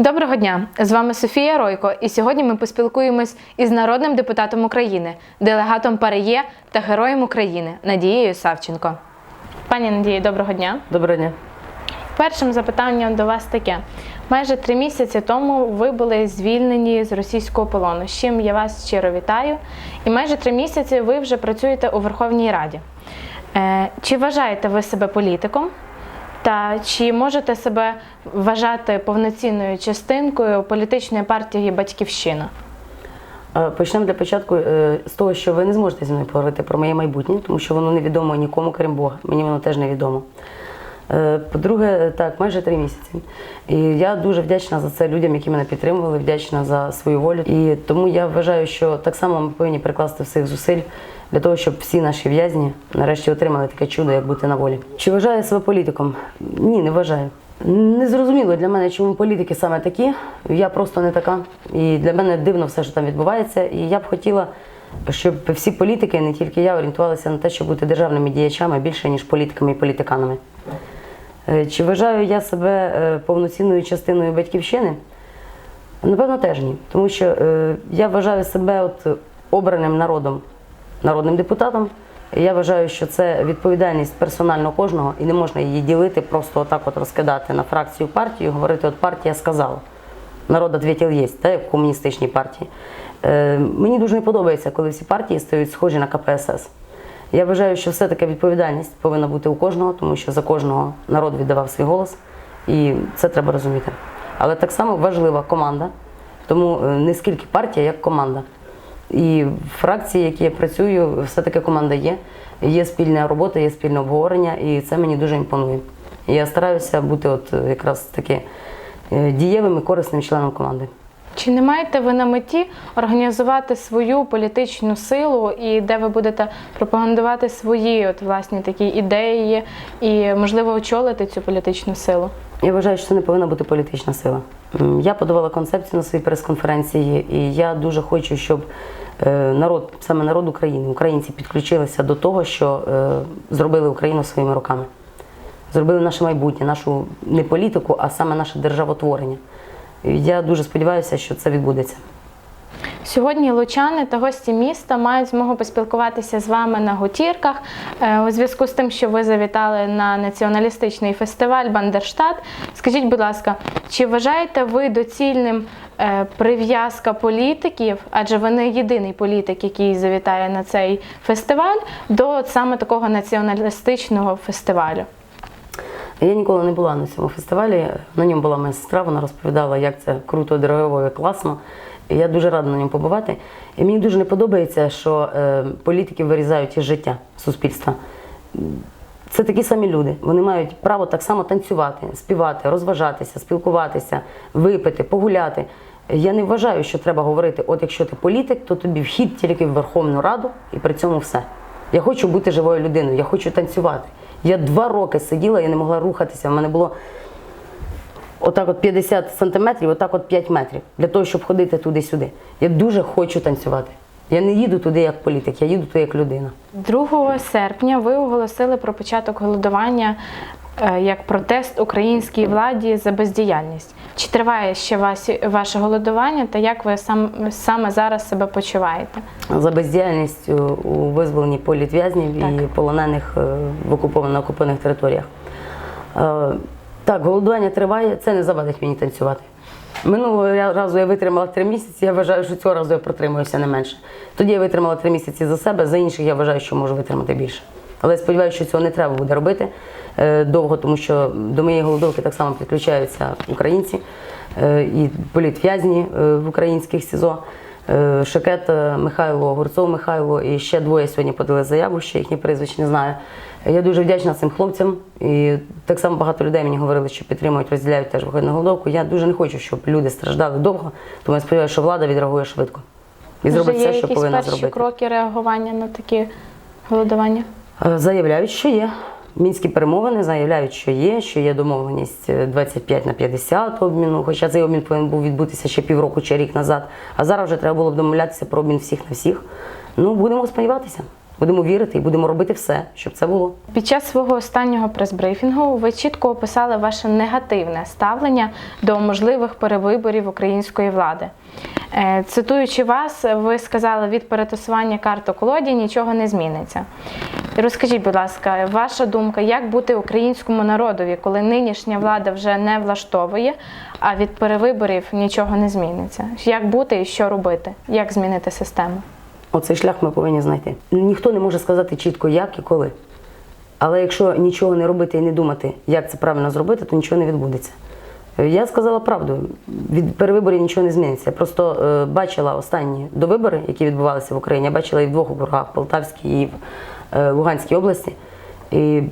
Доброго дня! З вами Софія Ройко, і сьогодні ми поспілкуємось із народним депутатом України, делегатом ПАРЄ та героєм України Надією Савченко. Пані Надії, доброго дня! Доброго дня. Першим запитанням до вас таке: майже три місяці тому ви були звільнені з російського полону. З чим я вас щиро вітаю. І майже три місяці ви вже працюєте у Верховній Раді. Е, чи вважаєте ви себе політиком? Та чи можете себе вважати повноцінною частинкою політичної партії Батьківщина? Е, Почнемо для початку е, з того, що ви не зможете зі мною поговорити про моє майбутнє, тому що воно невідомо нікому, крім Бога. Мені воно теж невідомо. Е, По-друге, так, майже три місяці. І я дуже вдячна за це людям, які мене підтримували, вдячна за свою волю. І тому я вважаю, що так само ми повинні прикласти всіх зусиль для того, щоб всі наші в'язні нарешті отримали таке чудо, як бути на волі. Чи вважаю себе політиком? Ні, не вважаю. Не зрозуміло для мене, чому політики саме такі. Я просто не така. І для мене дивно все, що там відбувається. І я б хотіла, щоб всі політики, не тільки я, орієнтувалися на те, щоб бути державними діячами більше, ніж політиками і політиканами. Е, Чи вважаю я себе е, повноцінною частиною батьківщини? Напевно, теж ні. Тому що е, я вважаю себе от обраним народом, народним депутатом. Я вважаю, що це відповідальність персонально кожного, і не можна її ділити, просто отак от розкидати на фракцію партію, говорити, от партія сказала. Народ відповів є, так, як в комуністичній партії. Мені дуже не подобається, коли всі партії стають схожі на КПСС. Я вважаю, що все-таки відповідальність повинна бути у кожного, тому що за кожного народ віддавав свій голос, і це треба розуміти. Але так само важлива команда, тому е, не скільки партія, як команда. І фракції, в якій я працюю, все-таки команда є. Є спільна робота, є спільне обговорення, і це мені дуже імпонує. Я стараюся бути от е, якраз таки е, дієвим і корисним членом команди. Чи не маєте ви на меті організувати свою політичну силу і де ви будете пропагандувати свої от власні такі ідеї і можливо очолити цю політичну силу? Я вважаю, що це не повинна бути політична сила. Я подавала концепцію на своїй прес-конференції, і я дуже хочу, щоб е, народ, саме народ України, українці підключилися до того, що е, зробили Україну своїми руками. Зробили наше майбутнє, нашу не політику, а саме наше державотворення. Я дуже сподіваюся, що це відбудеться. Сьогодні лучани та гості міста мають змогу поспілкуватися з вами на гутірках Е, у зв'язку з тим, що ви завітали на націоналістичний фестиваль Бандерштат. Скажіть, будь ласка, чи вважаєте ви доцільним е, прив'язка політиків, адже ви не єдиний політик, який завітає на цей фестиваль, до саме такого націоналістичного фестивалю? Я ніколи не була на цьому фестивалі. На ньому була моя сестра, вона розповідала, як це круто, дорого і класно. І я дуже рада на ньому побувати. І мені дуже не подобається, що е, політики вирізають із життя суспільства. Це такі самі люди. Вони мають право так само танцювати, співати, розважатися, спілкуватися, випити, погуляти. Я не вважаю, що треба говорити: от якщо ти політик, то тобі вхід тільки в Верховну Раду і при цьому все. Я хочу бути живою людиною, я хочу танцювати. Я два роки сиділа, я не могла рухатися. В мене було отак от 50 сантиметрів, отак от 5 метрів для того, щоб ходити туди-сюди. Я дуже хочу танцювати. Я не їду туди як політик, я їду туди як людина. 2 серпня ви оголосили про початок голодування як протест українській владі за бездіяльність. Чи триває ще ваше голодування та як ви сам, саме зараз себе почуваєте? За бездіяльність у- визволенні політв'язнів і полонених е, в окупованих, на окупованих територіях. Е, Так, голодування триває, це не завадить мені танцювати. Минулого разу я витримала три місяці, я вважаю, що цього разу я протримуюся не менше. Тоді я витримала три місяці за себе, за інших я вважаю, що можу витримати більше. Але сподіваюся, що цього не треба буде робити е, довго, тому що до моєї голодовки так само підключаються українці е, і політв'язні е, в українських СІЗО. Шакет Михайло, Гурцов Михайло і ще двоє сьогодні подали заяву, ще їхні прізвищ не знаю. Я дуже вдячна цим хлопцям. І так само багато людей мені говорили, що підтримують, розділяють теж виходить голодовку. Я дуже не хочу, щоб люди страждали довго, тому я сподіваюся, що влада відреагує швидко і зробить Вже є все, що якісь повинна перші зробити. кроки реагування на такі голодування? Е, Заявляють, що є. Мінські перемовини заявляють, що є, що є домовленість е, 25 на 50 обміну, хоча цей обмін повинен був відбутися ще півроку чи рік назад. А зараз вже треба було б домовлятися про обмін всіх на всіх. Ну, будемо сподіватися. Будемо вірити і будемо робити все, щоб це було. Під час свого останнього прес-брифінгу ви чітко описали ваше негативне ставлення до можливих перевиборів української влади. Е, Цитуючи вас, ви сказали, від перетасування карт у колоді нічого не зміниться. Розкажіть, будь ласка, ваша думка, як бути українському народові, коли нинішня влада вже не влаштовує, а від перевиборів нічого не зміниться? Як бути і що робити? Як змінити систему? Оцей шлях ми повинні знайти. Ніхто не може сказати чітко, як і коли. Але якщо нічого не робити і не думати, як це правильно зробити, то нічого не відбудеться. Я сказала правду, від перевиборів нічого не зміниться. Я просто е, бачила останні довибори, які відбувалися в Україні. Я бачила і в двох округах Полтавській і в Луганській області. І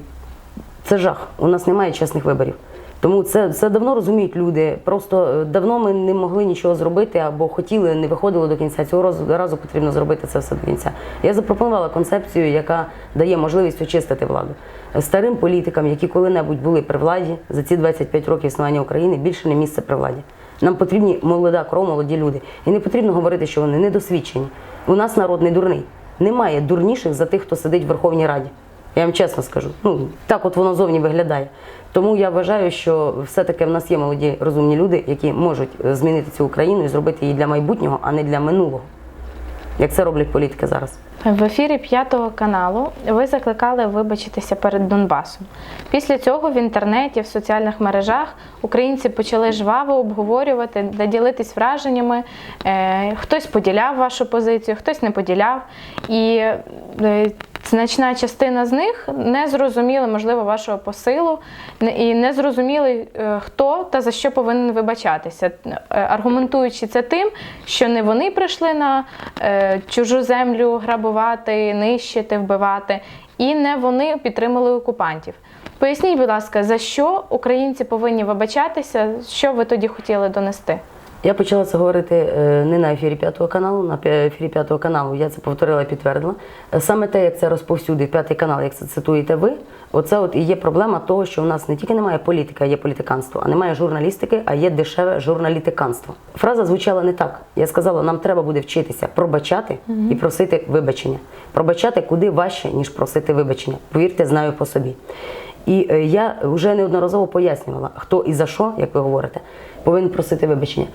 це жах. У нас немає чесних виборів. Тому це, це давно розуміють люди. Просто е, давно ми не могли нічого зробити або хотіли, не виходило до кінця. Цього разу, разу потрібно зробити це все до кінця. Я запропонувала концепцію, яка дає можливість очистити владу. Старим політикам, які коли-небудь були при владі, за ці 25 років існування України більше не місце при владі. Нам потрібні молода кров, молоді люди. І не потрібно говорити, що вони недосвідчені. У нас народ не дурний. Немає дурніших за тих, хто сидить в Верховній Раді. Я вам чесно скажу. Ну так от воно зовні виглядає. Тому я вважаю, що все-таки в нас є молоді розумні люди, які можуть е, змінити цю Україну і зробити її для майбутнього, а не для минулого. Як це роблять політики зараз. В ефірі п'ятого каналу ви закликали вибачитися перед Донбасом. Після цього в інтернеті, в соціальних мережах українці почали жваво обговорювати ділитись враженнями. Е, Хтось поділяв вашу позицію, хтось не поділяв. І е, значна частина з них не зрозуміли, можливо, вашого посилу і не зрозуміли, е, хто та за що повинен вибачатися, е, аргументуючи це тим, що не вони прийшли на е, чужу землю грабувати, нищити, вбивати, і не вони підтримали окупантів. Поясніть, будь ласка, за що українці повинні вибачатися, що ви тоді хотіли донести? Я почала це говорити е, не на ефірі п'ятого каналу, на ефірі п'ятого каналу. Я це повторила і підтвердила. Е, Саме те, як це розповсюдив п'ятий канал, як це цитуєте ви, оце от і є проблема того, що в нас не тільки немає політики, а є політиканство, а немає журналістики, а є дешеве журналітиканство. Фраза звучала не так. Я сказала, нам треба буде вчитися пробачати і просити вибачення. Пробачати куди важче, ніж просити вибачення. Повірте, знаю по собі. І е, я вже неодноразово пояснювала, хто і за що, як ви говорите, повинен просити вибачення.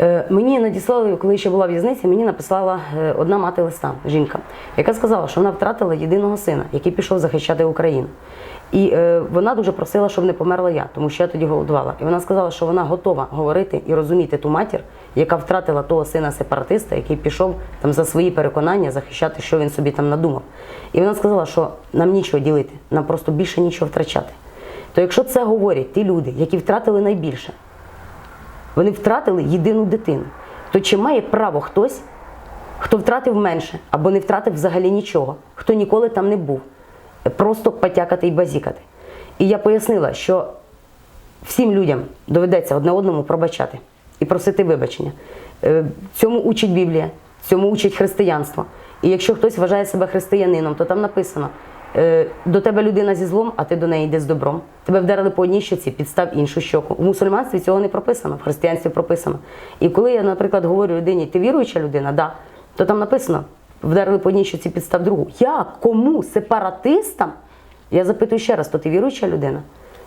Е, Мені надіслали, коли ще була в'язниця, мені написала е, одна мати листа, жінка, яка сказала, що вона втратила єдиного сина, який пішов захищати Україну. І е, вона дуже просила, щоб не померла я, тому що я тоді голодувала. І вона сказала, що вона готова говорити і розуміти ту матір, яка втратила того сина сепаратиста, який пішов там за свої переконання захищати, що він собі там надумав. І вона сказала, що нам нічого ділити, нам просто більше нічого втрачати. То якщо це говорять ті люди, які втратили найбільше, вони втратили єдину дитину, то чи має право хтось, хто втратив менше або не втратив взагалі нічого, хто ніколи там не був, просто потякати і базікати? І я пояснила, що всім людям доведеться одне одному пробачати і просити вибачення. Е, Цьому учить Біблія, цьому учить християнство. І якщо хтось вважає себе християнином, то там написано: до тебе людина зі злом, а ти до неї йде з добром. Тебе вдарили по одній щоці, підстав іншу щоку. У мусульманстві цього не прописано, в християнстві прописано. І коли я, наприклад, говорю людині, ти віруюча людина, да, то там написано: вдарили по одній щоці, підстав другу. Як? Кому? Сепаратистам? Я запитую ще раз, то ти віруюча людина?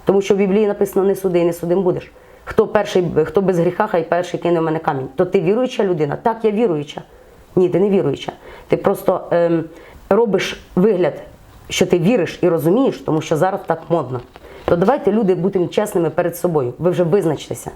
Тому що в Біблії написано не суди і не судим будеш. Хто перший, хто без гріха, хай перший кине в мене камінь. То ти віруюча людина? Так, я віруюча. Ні, ти не віруюча. Ти просто ем, робиш вигляд, що ти віриш і розумієш, тому що зараз так модно. То давайте люди будемо чесними перед собою. Ви вже визначтеся.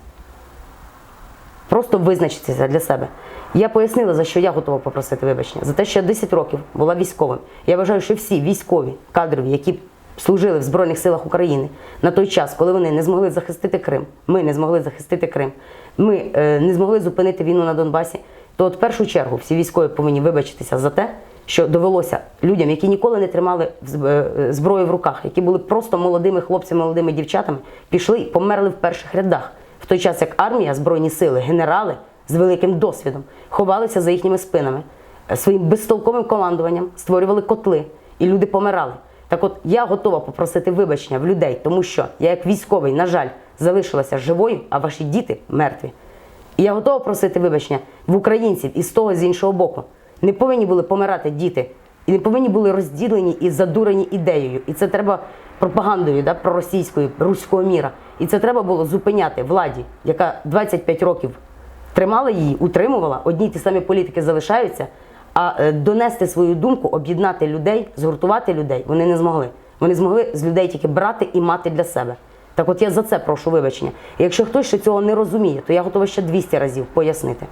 Просто визначитися для себе. Я пояснила, за що я готова попросити вибачення. За те, що я 10 років була військовим. Я вважаю, що всі військові кадрові, які служили в Збройних силах України на той час, коли вони не змогли захистити Крим, ми не змогли захистити Крим, ми е, не змогли зупинити війну на Донбасі, то от в першу чергу всі військові повинні вибачитися за те, що довелося людям, які ніколи не тримали е, зброю в руках, які були просто молодими хлопцями, молодими дівчатами, пішли і померли в перших рядах. В той час як армія, збройні сили, генерали з великим досвідом ховалися за їхніми спинами, е, своїм безтолковим командуванням створювали котли, і люди помирали. Так от я готова попросити вибачення в людей, тому що я, як військовий, на жаль, залишилася живою, а ваші діти мертві. І я готова просити вибачення в українців і з того з іншого боку. Не повинні були помирати діти і не повинні були розділені і задурені ідеєю. І це треба пропагандою да, проросійською, руського міра. І це треба було зупиняти владі, яка 25 років тримала її, утримувала. Одні ті самі політики залишаються, а е, донести свою думку, об'єднати людей, згуртувати людей вони не змогли. Вони змогли з людей тільки брати і мати для себе. Так от я за це прошу вибачення. І якщо хтось ще цього не розуміє, то я готова ще 200 разів пояснити.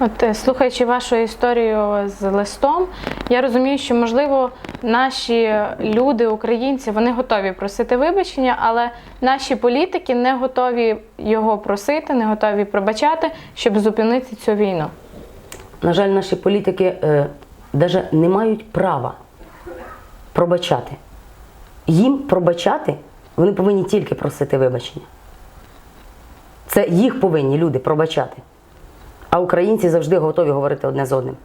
От е, слухаючи вашу історію з листом, я розумію, що можливо наші люди, українці, вони готові просити вибачення, але наші політики не готові його просити, не готові пробачати, щоб зупинити цю війну. На жаль, наші політики е, навіть не мають права пробачати. Їм пробачати вони повинні тільки просити вибачення. Це їх повинні люди пробачати. А українці завжди готові говорити одне з одним.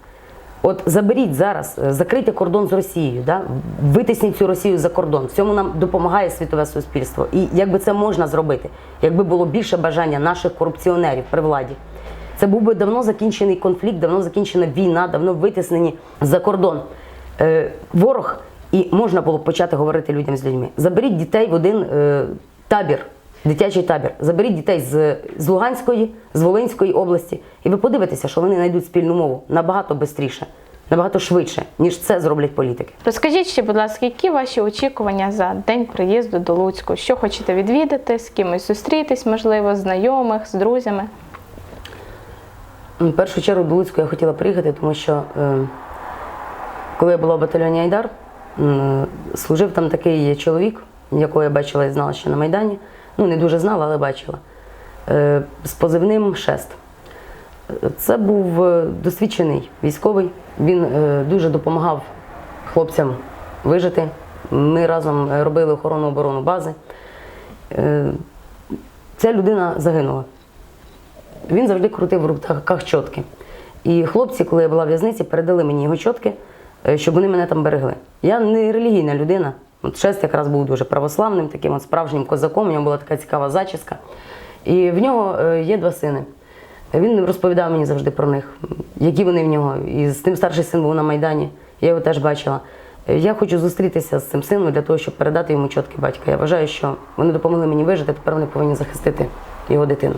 От заберіть зараз, е, закрийте кордон з Росією, да? витисніть цю Росію за кордон. В цьому нам допомагає світове суспільство. І якби це можна зробити, якби було більше бажання наших корупціонерів при владі, це був би давно закінчений конфлікт, давно закінчена війна, давно витиснені за кордон е, ворог, і можна було б почати говорити людям з людьми. Заберіть дітей в один е, табір, дитячий табір. Заберіть дітей з, з Луганської, з Волинської області, і ви подивитеся, що вони знайдуть спільну мову набагато швидше, набагато швидше, ніж це зроблять політики. Розкажіть ще, будь ласка, які ваші очікування за день приїзду до Луцьку? Що хочете відвідати, з кимось зустрітись, можливо, з знайомих, з друзями? В першу чергу до Луцьку я хотіла приїхати, тому що е, коли я була в батальйоні Айдар, служив там такий чоловік, якого я бачила і знала ще на Майдані. Ну, не дуже знала, але бачила. Е, з позивним Шест. Це був е, досвідчений військовий. Він е, дуже допомагав хлопцям вижити. Ми разом робили охорону оборону бази. Ця людина загинула. Він завжди крутив в руках чотки. І хлопці, коли я була в в'язниці, передали мені його чотки, щоб вони мене там берегли. Я не релігійна людина. От шест якраз був дуже православним, таким от справжнім козаком. У нього була така цікава зачіска. І в нього е, є два сини. Він розповідав мені завжди про них, які вони в нього. І з тим старший син був на Майдані, я його теж бачила. Е, Я хочу зустрітися з цим сином для того, щоб передати йому чотки батька. Я вважаю, що вони допомогли мені вижити, тепер вони повинні захистити його дитину.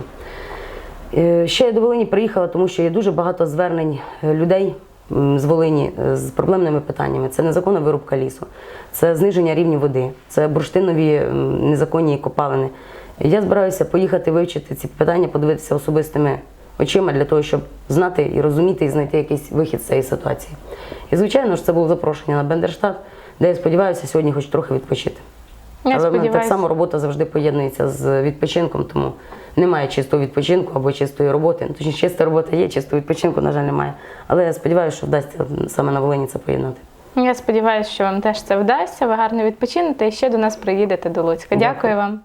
Е, Ще я до Волині приїхала, тому що є дуже багато звернень е, людей з Волині е, з проблемними питаннями. Це незаконна вирубка лісу, це зниження рівня води, це бурштинові незаконні копалини. Я збираюся поїхати вивчити ці питання, подивитися особистими очима для того, щоб знати і розуміти, і знайти якийсь вихід з цієї ситуації. І звичайно ж, це було запрошення на Бендерштат, де я сподіваюся сьогодні хоч трохи відпочити. Я Але в мене так само робота завжди поєднується з відпочинком, тому немає чистого відпочинку або чистої роботи. Ну, Точніше, чиста робота є, чистого відпочинку, на жаль, немає. Але я сподіваюся, що вдасться саме на Волині це поєднати. Я сподіваюся, що вам теж це вдасться. Ви гарно відпочинете і ще до нас приїдете до Луцька. Дякую Дякую. вам.